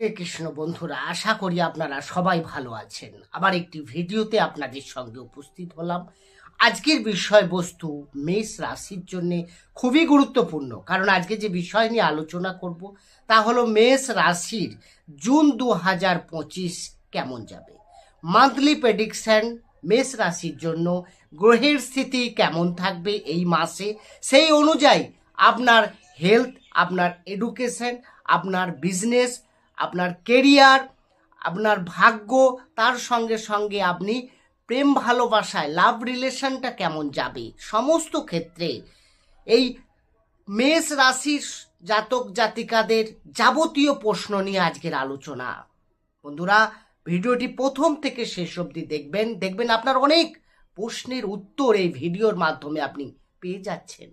কৃষ্ণ বন্ধুরা, আশা করি আপনারা সবাই ভালো আছেন। আবার একটি ভিডিওতে আপনাদের সঙ্গে উপস্থিত হলাম। আজকের বিষয়বস্তু মেষ রাশির জন্য খুবই গুরুত্বপূর্ণ। কারণ আজকে যে বিষয় নিয়ে আলোচনা করব, তা হলো মেষ রাশির জুন দু হাজার পঁচিশ কেমন যাবে? মান্থলি প্রেডিকশন মেষ রাশির জন্য গ্রহের স্থিতি কেমন থাকবে এই মাসে? সেই অনুযায়ী আপনার হেলথ আপনার এডুকেশন আপনার বিজনেস আপনার কেরিয়ার আপনার ভাগ্য, তার সঙ্গে সঙ্গে আপনি প্রেম ভালোবাসায় লাভ রিলেশনটা কেমন যাবে? সমস্ত ক্ষেত্রে এই মেষ রাশির জাতক জাতিকাদের যাবতীয় প্রশ্ন নিয়ে আজকের আলোচনা। বন্ধুরা, ভিডিওটি প্রথম থেকে শেষ অবধি দেখবেন। দেখবেন আপনার অনেক প্রশ্নের উত্তর এই ভিডিওর মাধ্যমে আপনি পেয়ে যাচ্ছেন।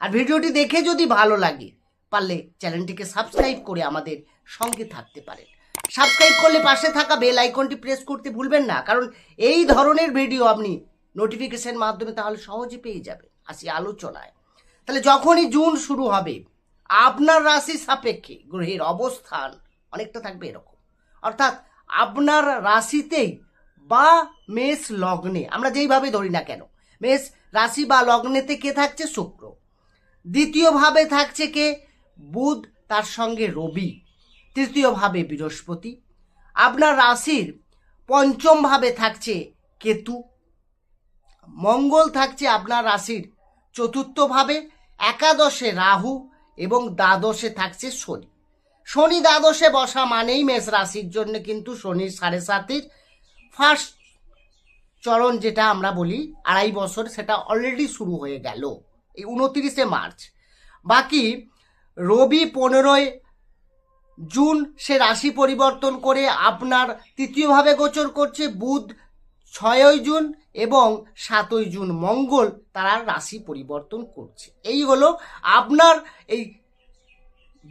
আর ভিডিওটি দেখে যদি ভালো লাগে পারলে চ্যানেলটিকে সাবস্ক্রাইব করে আমাদের সঙ্গে থাকতে পারেন। সাবস্ক্রাইব করলে পাশে থাকা বেল আইকনটি প্রেস করতে ভুলবেন না, কারণ এই ধরনের ভিডিও আপনি নোটিফিকেশন মাধ্যমে তাহলে সহজে পেয়ে যাবেন। আসি আলোচনায়। তাহলে যখনই জুন শুরু হবে, আপনার রাশি সাপেক্ষে গ্রহের অবস্থান অনেকটা থাকবে এরকম। অর্থাৎ আপনার রাশিতেই বা মেষ লগ্নে, আমরা যেইভাবে ধরি না কেন, মেষ রাশি বা লগ্নেতে কে থাকছে? শুক্র। দ্বিতীয়ভাবে থাকছে কে? বুধ তার সঙ্গে রবি তৃতীয়ভাবে বৃহস্পতি। আপনার রাশির পঞ্চম ভাবে থাকছে কেতু। মঙ্গল থাকছে আপনার রাশির চতুর্থভাবে একাদশে রাহু এবং দ্বাদশে থাকছে শনি। শনি দ্বাদশে বসা মানেই মেষ রাশির জন্য কিন্তু শনির সাড়ে সাতের ফার্স্ট চরণ যেটা আমরা বলি, আড়াই বছর, সেটা অলরেডি শুরু হয়ে গেল। এই উনতিরিশে মার্চ। বাকি রবি পনেরোই জুন সে রাশি পরিবর্তন করে আপনার তৃতীয়ভাবে গোচর করছে বুধ ছয়ই জুন এবং সাতই জুন। মঙ্গল তারা রাশি পরিবর্তন করছে। এই হলো আপনার এই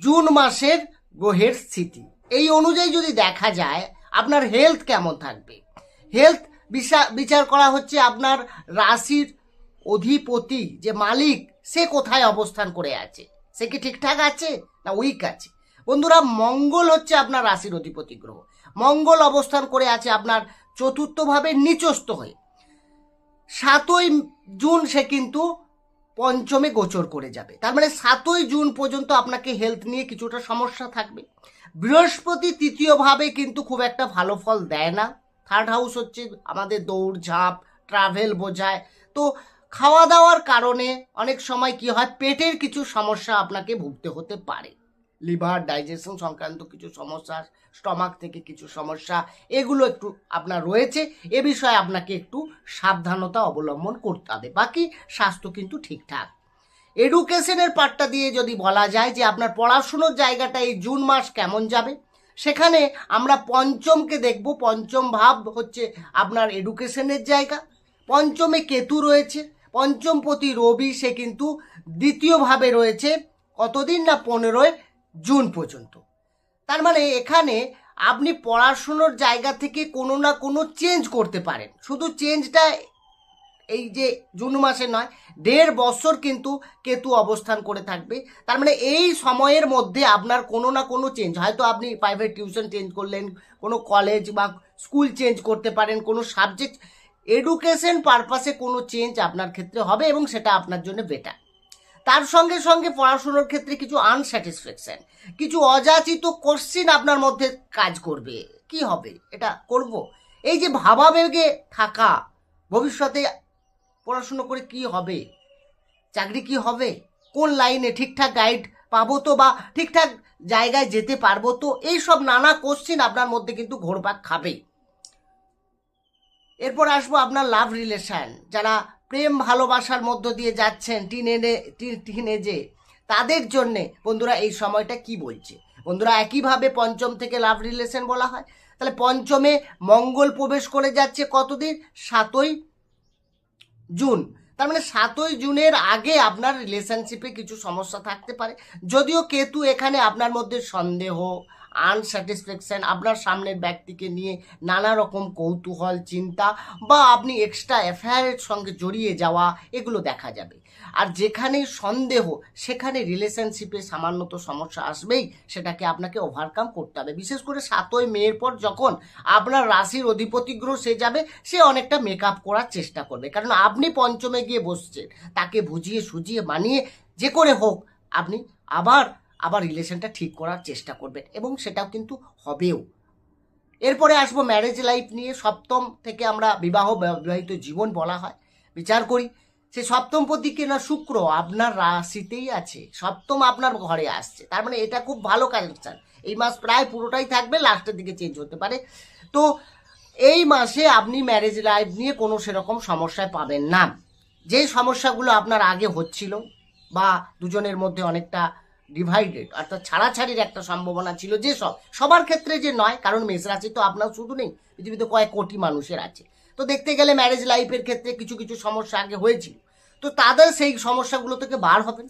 জুন মাসের গ্রহের স্থিতি। এই অনুযায়ী যদি দেখা যায়, আপনার হেলথ কেমন থাকবে? হেলথ বিচার করা হচ্ছে আপনার রাশির অধিপতি যে মালিক, সে কোথায় অবস্থান করে আছে? সে কি ঠিকঠাক আছে? না উইক আছে? বন্ধুরা, মঙ্গল হচ্ছে আপনার রাশির অধিপতি গ্রহ। মঙ্গল অবস্থান করে আছে আপনার চতুর্থভাবে নিচস্থ হয়ে। সাতই জুন সে কিন্তু পঞ্চমে গোচর করে যাবে। তার মানে সাতই জুন পর্যন্ত আপনাকে হেলথ নিয়ে কিছুটা সমস্যা থাকবে। বৃহস্পতি তৃতীয়ভাবে কিন্তু খুব একটা ভালো ফল দেয় না। থার্ড হাউস হচ্ছে আমাদের দৌড় ঝাঁপ ট্রাভেল বোঝায়। তো খাওয়া দাওয়ার কারণে অনেক সময় কি হয়, পেটের কিছু সমস্যা আপনাকে ভুগতে হতে পারে। লিভার, ডাইজেশন সংক্রান্ত কিছু সমস্যা, স্টমাক থেকে কিছু সমস্যা, এগুলো একটু আপনার রয়েছে। এ বিষয়ে আপনাকে একটু সাবধানতা অবলম্বন করতে হবে। বাকি স্বাস্থ্য কিন্তু ঠিকঠাক। এডুকেশনের পার্টটা দিয়ে যদি বলা যায় যে আপনার পড়াশুনোর জায়গাটা এই জুন মাস কেমন যাবে, সেখানে আমরা পঞ্চমকে দেখব। পঞ্চম ভাব হচ্ছে আপনার এডুকেশনের জায়গা। পঞ্চমে কেতু রয়েছে। পঞ্চমপতি রবি, সে কিন্তু দ্বিতীয়ভাবে রয়েছে কতদিন না পনেরোই জুন পর্যন্ত। তার মানে এখানে আপনি পড়াশুনোর জায়গা থেকে কোনো না কোনো চেঞ্জ করতে পারেন। শুধু চেঞ্জটা এই যে জুন মাসে নয়, দেড় বছর কিন্তু কেতু অবস্থান করে থাকবে। তার মানে এই সময়ের মধ্যে আপনার কোনো না কোনো চেঞ্জ, হয়তো আপনি প্রাইভেট টিউশন চেঞ্জ করলেন, কোনো কলেজ বা স্কুল চেঞ্জ করতে পারেন, কোনো সাবজেক্ট এডুকেশন পারপাসে কোনো চেঞ্জ আপনার ক্ষেত্রে হবে এবং সেটা আপনার জন্য বেটার তার সঙ্গে সঙ্গে পড়াশুনোর ক্ষেত্রে কিছু আনস্যাটিসফ্যাকশন কিছু অযাচিত কোশ্চিন আপনার মধ্যে কাজ করবে। কি হবে? এটা করব। এই যে ভাবাবেগে থাকা, ভবিষ্যতে পড়াশুনো করে কি হবে? চাকরি কি হবে? কোন লাইনে ঠিকঠাক গাইড পাবো তো বা ঠিকঠাক জায়গায় যেতে পারব তো? এইসব নানা কোশ্চিন আপনার মধ্যে কিন্তু ঘোরপাক খাবেই। এরপর আসব আপনার লাভ রিলেশন যারা প্রেম ভালোবাসার মধ্য দিয়ে যাচ্ছেন টিনেনে টিনেজে তাদের জন্যে বন্ধুরা এই সময়টা কি বলছে? বন্ধুরা, একইভাবে পঞ্চম থেকে লাভ রিলেশন বলা হয়। তাহলে পঞ্চমে মঙ্গল প্রবেশ করে যাচ্ছে কতদিন? সাতই জুন। তার মানে সাতই জুনের আগে আপনার রিলেশনশিপে কিছু সমস্যা থাকতে পারে। যদিও কেতু এখানে আপনার মধ্যে সন্দেহ আনস্যাটিসফ্যাকশন আপনার সামনের ব্যক্তিকে নিয়ে নানা রকম কৌতূহল, চিন্তা বা আপনি এক্সট্রা অ্যাফেয়ারের সঙ্গে জড়িয়ে যাওয়া, এগুলো দেখা যাবে। আর যেখানে সন্দেহ, সেখানে রিলেশনশিপে সামান্য তো সমস্যা আসবেই, সেটাকে আপনাকে ওভারকাম করতে হবে। বিশেষ করে সাতই মেয়ের পর যখন আপনার রাশির অধিপতি গ্রহ সে যাবে, সে অনেকটা মেকআপ করার চেষ্টা করবে। কারণ আপনি পঞ্চমে গিয়ে বসছেন, তাকে বুঝিয়ে সুজিয়ে মানিয়ে যে করে হোক, আপনি আবার আবার রিলেশনটা ঠিক করার চেষ্টা করবেন এবং সেটাও কিন্তু হবেও। এরপরে আসব ম্যারেজ লাইফ নিয়ে। সপ্তম থেকে আমরা বিবাহ বিবাহিত জীবন বলা হয়। বিচার করি। সে সপ্তম প্রতীকে না, শুক্র আপনার রাশিতেই আছে। সপ্তম আপনার ঘরে আসছে। তার মানে এটা খুব ভালো কানেকশন এই মাস প্রায় পুরোটাই থাকবে লাস্টের দিকে চেঞ্জ হতে পারে। তো এই মাসে আপনি ম্যারেজ লাইফ নিয়ে কোনো সেরকম সমস্যায় পাবেন না। যে সমস্যাগুলো আপনার আগে হচ্ছিল বা দুজনের মধ্যে অনেকটা ডিভাইডেড অর্থাৎ ছাড়াছাড়ির একটা সম্ভাবনা ছিল যে সব, সবার ক্ষেত্রে যে নয়, কারণ মেষ রাশি তো আপনার শুধু নেই, পৃথিবীতে কয়েক কোটি মানুষের আছে। তো দেখতে গেলে ম্যারেজ লাইফের ক্ষেত্রে কিছু কিছু সমস্যা আগে হয়েছিল। তো তাদের সেই সমস্যাগুলো থেকে বার হবেন।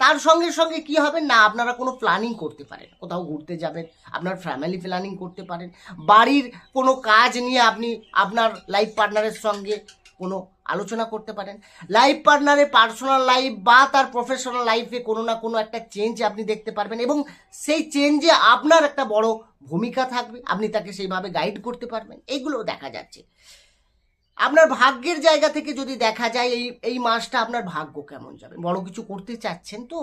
তার সঙ্গে সঙ্গে কি হবে? না, আপনারা কোনো প্ল্যানিং করতে পারেন। কোথাও ঘুরতে যাবেন, আপনার ফ্যামিলি প্ল্যানিং করতে পারেন। বাড়ির কোনো কাজ নিয়ে আপনি আপনার লাইফ পার্টনারের সঙ্গে কোনো আলোচনা করতে পারেন। লাইফ পার্টনারে পার্সোনাল লাইফ বা তার প্রফেশনাল লাইফে কোনো না কোনো একটা চেঞ্জ আপনি দেখতে পারবেন এবং সেই চেঞ্জে আপনার একটা বড় ভূমিকা থাকবে। আপনি তাকে সেইভাবে গাইড করতে পারবেন। এইগুলো দেখা যাচ্ছে। আপনার ভাগ্যের জায়গা থেকে যদি দেখা যায়, এই এই মাসটা আপনার ভাগ্য কেমন যাবে? বড় কিছু করতে চাচ্ছেন তো?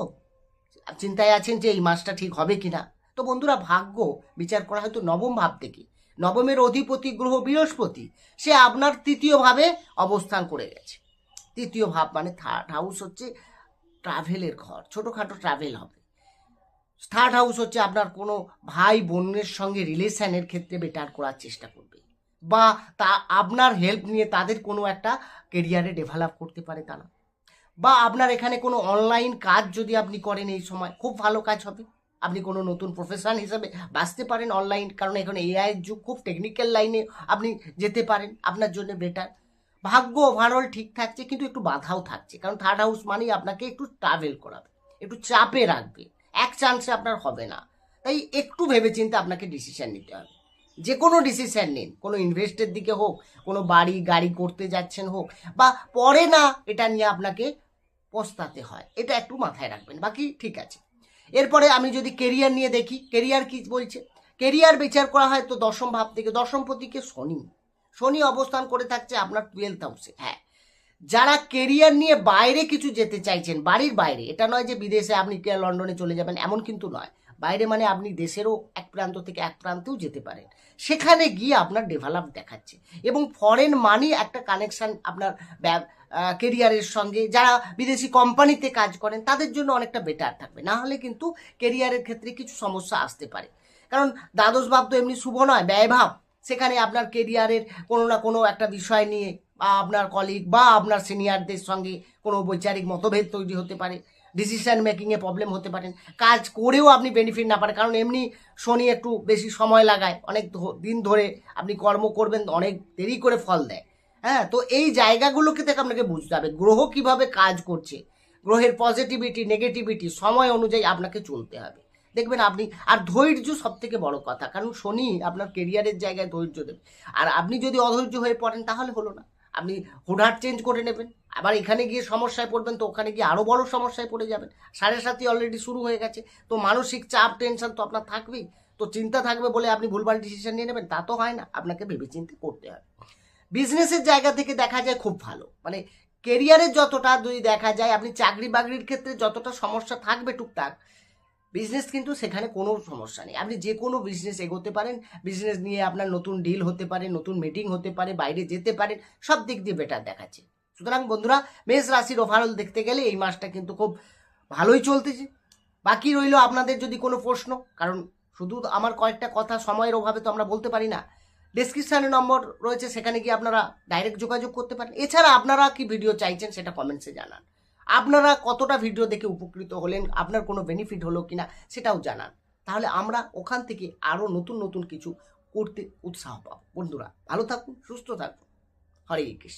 চিন্তায় আছেন যে এই মাসটা ঠিক হবে কি না তো বন্ধুরা, ভাগ্য বিচার করা হয়তো নবম ভাব থেকে। নবমের অধিপতি গ্রহ বৃহস্পতি, সে আপনার তৃতীয় ভাবে অবস্থান করে গেছে। তৃতীয় ভাব মানে থার্ড হাউস হচ্ছে ট্রাভেলের ঘর, ছোটোখাটো ট্রাভেল হবে। থার্ড হাউস হচ্ছে আপনার কোনো ভাই বোনের সঙ্গে রিলেশনের ক্ষেত্রে বেটার করার চেষ্টা করবে। বা তা আপনার হেল্প নিয়ে তাদের কোনো একটা কেরিয়ারে ডেভেলপ করতে পারে তারা। বা আপনার এখানে কোনো অনলাইন কাজ যদি আপনি করেন এই সময়, খুব ভালো কাজ হবে। আপনি কোনো নতুন প্রফেশন হিসাবে বাঁচতে পারেন অনলাইন কারণ এখন এআইয়ের যুগ খুব টেকনিক্যাল লাইনে আপনি যেতে পারেন, আপনার জন্য বেটার ভাগ্য ওভারঅল ঠিক থাকছে, কিন্তু একটু বাধাও থাকছে, কারণ থার্ড হাউস মানেই আপনাকে একটু ট্রাভেল করাবে, একটু চাপে রাখবে, এক চান্সে আপনার হবে না। তাই একটু ভেবেচিন্তে আপনাকে ডিসিশান নিতে হবে। যে কোনো ডিসিশান নিন, কোনো ইনভেস্টের দিকে হোক, কোনো বাড়ি গাড়ি করতে যাচ্ছেন হোক, বা পরে না, এটা নিয়ে আপনাকে পস্তাতে হয়, এটা একটু মাথায় রাখবেন, বাকি ঠিক আছে। এরপরে আমি যদি কেরিয়ার নিয়ে দেখি কেরিয়ার কি বলছে? কেরিয়ার বিচার করা হয় তো দশম ভাব থেকে। দশম প্রতীকে শনি। শনি অবস্থান করে থাকছে আপনার টুয়েলথ হাউসে হ্যাঁ। যারা কেরিয়ার নিয়ে বাইরে কিছু যেতে চাইছেন, বাড়ির বাইরে, এটা নয় যে বিদেশে আপনি লন্ডনে চলে যাবেন, এমন কিন্তু নয়। বাইরে মানে আপনি দেশেরও এক প্রান্ত থেকে এক প্রান্তেও যেতে পারেন। সেখানে গিয়ে আপনার ডেভেলপ দেখাচ্ছে। এবং ফরেন মানি একটা কানেকশন আপনার কেরিয়ারের সঙ্গে যারা বিদেশি কোম্পানিতে কাজ করেন, তাদের জন্য অনেকটা বেটার থাকবে। না হলে কিন্তু কেরিয়ারের ক্ষেত্রে কিছু সমস্যা আসতে পারে। কারণ দ্বাদশ ভাব তো এমনি শুভ নয় ব্যয়ভাব সেখানে আপনার কেরিয়ারের কোনো না কোনো একটা বিষয় নিয়ে বা আপনার কলিগ বা আপনার সিনিয়রদের সঙ্গে কোনো বৈচারিক মতভেদ তৈরি হতে পারে। ডিসিশন মেকিংয়ে প্রবলেম হতে পারেন কাজ করেও আপনি বেনিফিট না পারেন কারণ এমনি শনি একটু বেশি সময় লাগায়। অনেক দিন ধরে আপনি কর্ম করবেন, অনেক দেরি করে ফল দেয়। হ্যাঁ তো এই জায়গাগুলোকে থেকে আপনাকে বুঝতে হবে। গ্রহ কীভাবে কাজ করছে? গ্রহের পজিটিভিটি নেগেটিভিটি সময় অনুযায়ী আপনাকে চলতে হবে। দেখবেন আপনি, আর ধৈর্য সব থেকে বড় কথা। কারণ শনি আপনার কেরিয়ারের জায়গায় ধৈর্য দেবে। আর আপনি যদি অধৈর্য হয়ে পড়েন, তাহলে হলো না। আপনি হুটহাট চেঞ্জ করে নেবেন। আবার এখানে গিয়ে সমস্যায় পড়বেন, তো ওখানে গিয়ে আরও বড় সমস্যায় পড়ে যাবেন। সাড়ে সাতই অলরেডি শুরু হয়ে গেছে। তো মানসিক চাপ টেনশন তো আপনার থাকবেই। তো চিন্তা থাকবে বলে আপনি ভুলভাল ডিসিশন নিয়ে নেবেন, তা তো হয় না। আপনাকে ভেবেচিন্তে করতে হবে। বিজনেসের জায়গা থেকে দেখা যায় খুব ভালো। মানে কেরিয়ারের যতটা যদি দেখা যায়, আপনি চাকরি বাকরির ক্ষেত্রে যতটা সমস্যা থাকবে টুকটাক বিজনেস কিন্তু সেখানে কোনো সমস্যা নেই। আপনি যে কোনো বিজনেস এগোতে পারেন বিজনেস নিয়ে আপনার নতুন ডিল হতে পারে, নতুন মিটিং হতে পারে, বাইরে যেতে পারেন, সব দিক দিয়ে বেটার দেখাচ্ছে। সুতরাং বন্ধুরা, মেষ রাশির ওভারঅল দেখতে গেলে এই মাসটা কিন্তু খুব ভালোই চলতেছে। বাকি রইল আপনাদের যদি কোনো প্রশ্ন, কারণ শুধু আমার কয়েকটা কথা, সময়ের অভাবে তো আমরা বলতে পারি না। ডেসক্রিপশানে নম্বর রয়েছে, সেখানে গিয়ে আপনারা ডাইরেক্ট যোগাযোগ করতে পারেন। এছাড়া আপনারা কি ভিডিও চাইছেন সেটা কমেন্টসে জানান। আপনারা কতটা ভিডিও দেখে উপকৃত হলেন, আপনার কোনো বেনিফিট হলো কিনা সেটাও জানান। তাহলে আমরা ওখান থেকে আরও নতুন নতুন কিছু করতে উৎসাহ পাব। বন্ধুরা, ভালো থাকুন, সুস্থ থাকুন। হরে কৃষ্ণ।